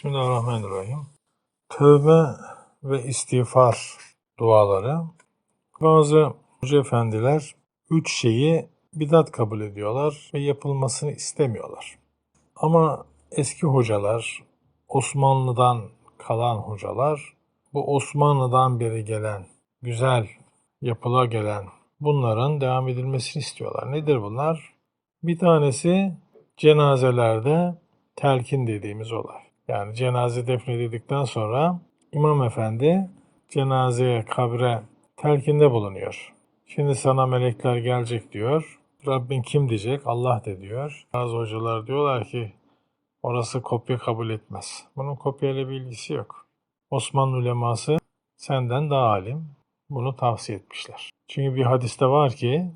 Bismillahirrahmanirrahim. Tövbe ve istiğfar duaları. Bazı hoca efendiler üç şeyi bidat kabul ediyorlar ve yapılmasını istemiyorlar. Ama eski hocalar, Osmanlı'dan kalan hocalar, bu Osmanlı'dan beri gelen, güzel yapıla gelen bunların devam edilmesini istiyorlar. Nedir bunlar? Bir tanesi cenazelerde telkin dediğimiz olay. Yani cenaze defnedildikten sonra imam efendi cenazeye, kabre telkinde bulunuyor. Şimdi sana melekler gelecek diyor. Rabbin kim diyecek? Allah de diyor. Bazı hocalar diyorlar ki orası kopya kabul etmez. Bunun kopyayla bir ilgisi yok. Osmanlı uleması senden daha alim. Bunu tavsiye etmişler. Çünkü bir hadiste var ki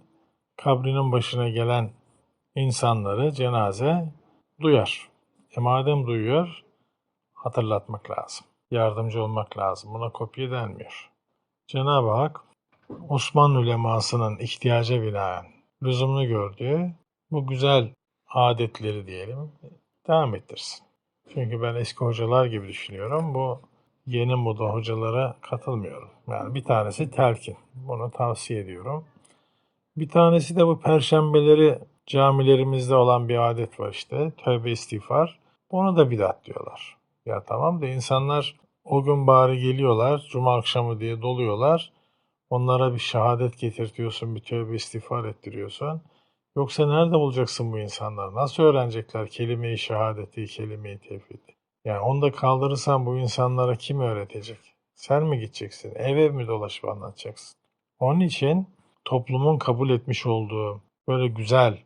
kabrinin başına gelen insanları cenaze duyar. E madem duyuyor hatırlatmak lazım. Yardımcı olmak lazım. Buna kopya denmiyor. Cenab-ı Hak Osmanlı ulemasının ihtiyaca binaen lüzumlu gördüğü bu güzel adetleri diyelim devam ettirsin. Çünkü ben eski hocalar gibi düşünüyorum. Bu yeni moda hocalara katılmıyorum. Yani bir tanesi telkin. Bunu tavsiye ediyorum. Bir tanesi de bu perşembeleri camilerimizde olan bir adet var işte. Tövbe istiğfar. Onu da bidat diyorlar. Ya tamam da insanlar o gün bari geliyorlar. Cuma akşamı diye doluyorlar. Onlara bir şehadet getirtiyorsun, bir tövbe istiğfar ettiriyorsun. Yoksa nerede bulacaksın bu insanları? Nasıl öğrenecekler kelime-i şehadeti, kelime-i tevhidi? Yani onu da kaldırırsan bu insanlara kim öğretecek? Sen mi gideceksin? Ev ev mi dolaşıp anlatacaksın? Onun için toplumun kabul etmiş olduğu böyle güzel,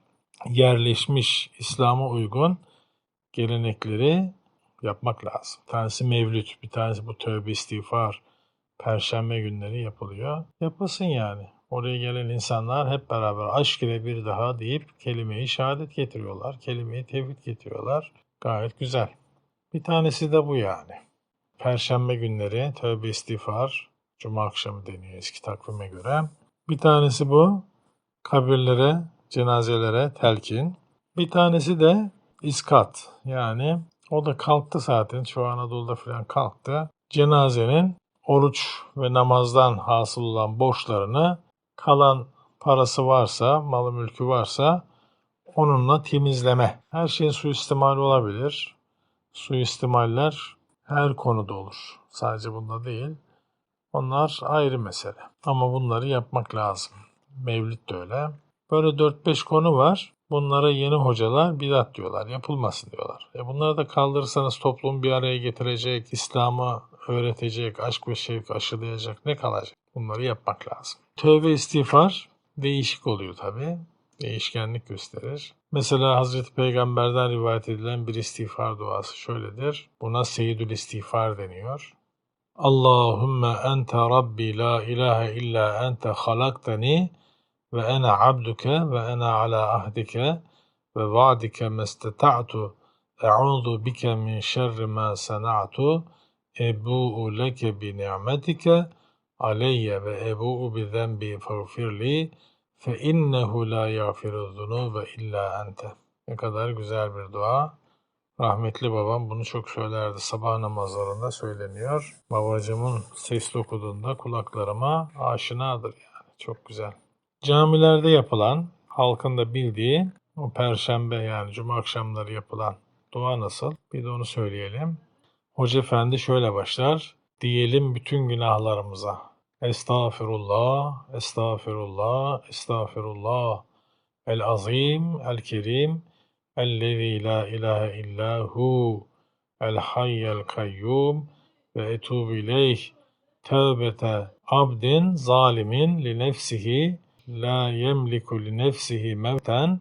yerleşmiş, İslam'a uygun gelenekleri yapmak lazım. Bir tanesi mevlüt, bir tanesi bu tövbe istiğfar, perşembe günleri yapılıyor. Yapılsın yani. Oraya gelen insanlar hep beraber aşk ile bir daha deyip kelimeyi şehadet getiriyorlar. Kelimeyi tevhid getiriyorlar. Gayet güzel. Bir tanesi de bu yani. Perşembe günleri tövbe istiğfar, cuma akşamı deniyor eski takvime göre. Bir tanesi bu. Kabirlere, cenazelere telkin. Bir tanesi de iskat. Yani o da kalktı zaten. Şu Anadolu'da falan kalktı. Cenazenin oruç ve namazdan hasıl olan borçlarını kalan parası varsa, malı mülkü varsa onunla temizleme. Her şeyin suistimali olabilir. Suistimaller her konuda olur. Sadece bunda değil. Onlar ayrı mesele. Ama bunları yapmak lazım. Mevlüt de öyle. Böyle 4-5 konu var. Bunlara yeni hocalar bidat diyorlar. Yapılmasın diyorlar. E bunları da kaldırırsanız toplum bir araya getirecek, İslam'ı öğretecek, aşk ve şevk aşılayacak ne kalacak? Bunları yapmak lazım. Tövbe istiğfar değişik oluyor tabi. Değişkenlik gösterir. Mesela Hazreti Peygamber'den rivayet edilen bir istiğfar duası şöyledir. Buna Seyyidül İstiğfar deniyor. Allahümme ente Rabbi la ilahe illa ente halaktani ve ene abduke ve ene ala ahdike ve vaadike mesteta'tu e'udu bike min şerri ma sana'tu ebu'u leke bi ni'metike aleyye ve ebu'u bi zenbi fagfirli fe innehu la yafiru zunube illa ente. Ne kadar güzel bir dua. Rahmetli babam bunu çok söylerdi. Sabah namazlarında söyleniyor. Babacımın sesli okuduğunda kulaklarıma aşinadır yani. Çok güzel. Camilerde yapılan, halkın da bildiği o perşembe yani cuma akşamları yapılan dua nasıl? Bir de onu söyleyelim. Hoca Efendi şöyle başlar. Diyelim bütün günahlarımıza. Estağfirullah, estağfirullah, estağfirullah. El azim, el kerim, ellezî la ilahe illahu, el hayyel kayyum ve etubu ileyh. Tevbete abdin zalimin li nefsihi la yemliku li nefsihi mevten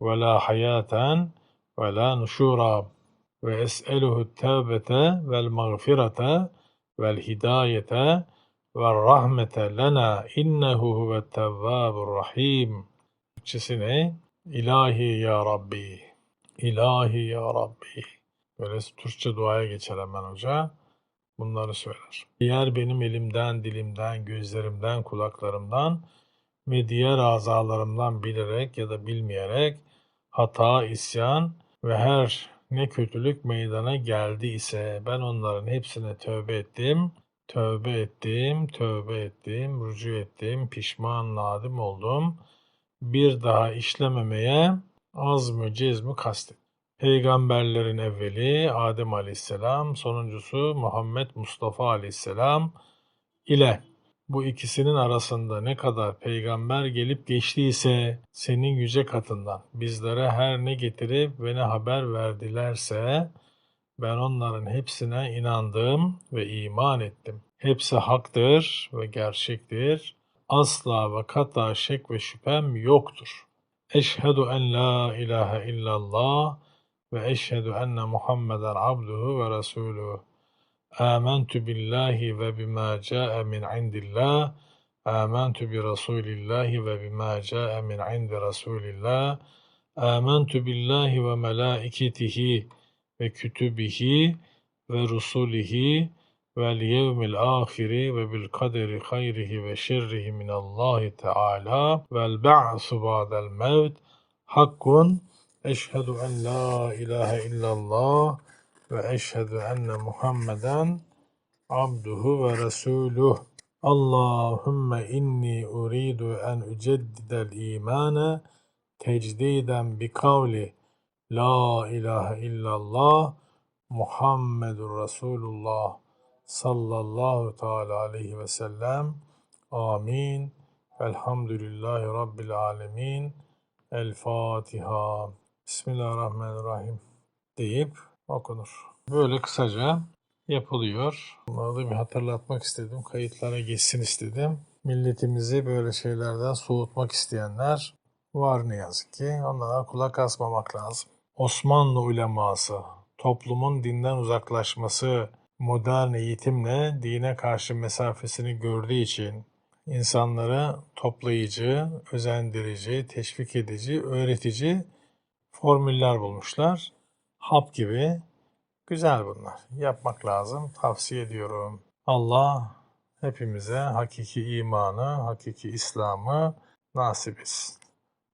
ve la hayaten ve la nuşura ve es'eluhu tevbete vel mağfirete vel hidayete ve rahmete lena innehu huve tevvabur rahim. Türkçesi ne? İlahi ya Rabbi. İlahi ya Rabbi. Böyle Türkçe duaya geçer hemen hoca. Bunları söyler. Eğer benim elimden, dilimden, gözlerimden, kulaklarımdan ve diğer azalarımdan bilerek ya da bilmeyerek hata, isyan ve her ne kötülük meydana geldi ise ben onların hepsine tövbe ettim. Tövbe ettim, tövbe ettim, rücu ettim, pişman, nadim oldum. Bir daha işlememeye az mı cez mi kastet. Peygamberlerin evveli Adem Aleyhisselam, sonuncusu Muhammed Mustafa Aleyhisselam ile bu ikisinin arasında ne kadar peygamber gelip geçtiyse senin yüce katından bizlere her ne getirip ve ne haber verdilerse ben onların hepsine inandım ve iman ettim. Hepsi haktır ve gerçektir. Asla ve kata şek ve şüphem yoktur. Eşhedü en la ilahe illallah ve eşhedü enne Muhammeden abduhu ve resuluhu. Âmentü billahi ve bimâ câe min indillâh. Âmentü bi Rasûlillâhi ve bimâ câe min indi Rasûlillâh. Âmentü billahi ve melâiketihi ve kütübihi ve rusulihi vel yevmil ahiri ve bil kaderi hayrihi ve şerrihi minallahi teala vel ba'su ba'del mevt hakkun eşhedü en la ilahe illallah ve eşhedü enne Muhammeden abduhu ve resuluh. Allahümme inni uridu en üceddidel imane tecdiden bi kavli La ilahe illallah Muhammedur Resulullah sallallahu teala aleyhi ve sellem. Amin. Elhamdülillahi Rabbil alemin. El Fatiha. Bismillahirrahmanirrahim deyip okunur. Böyle kısaca yapılıyor. Bunları da bir hatırlatmak istedim. Kayıtlara geçsin istedim. Milletimizi böyle şeylerden soğutmak isteyenler var ne yazık ki. Onlara kulak asmamak lazım. Osmanlı uleması, toplumun dinden uzaklaşması, modern eğitimle dine karşı mesafesini gördüğü için insanları toplayıcı, özendirici, teşvik edici, öğretici formüller bulmuşlar hap gibi. Güzel bunlar. Yapmak lazım. Tavsiye ediyorum. Allah hepimize hakiki imanı, hakiki İslam'ı nasip etsin.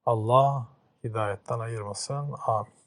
Allah hidayetten ayırmasın. Amin.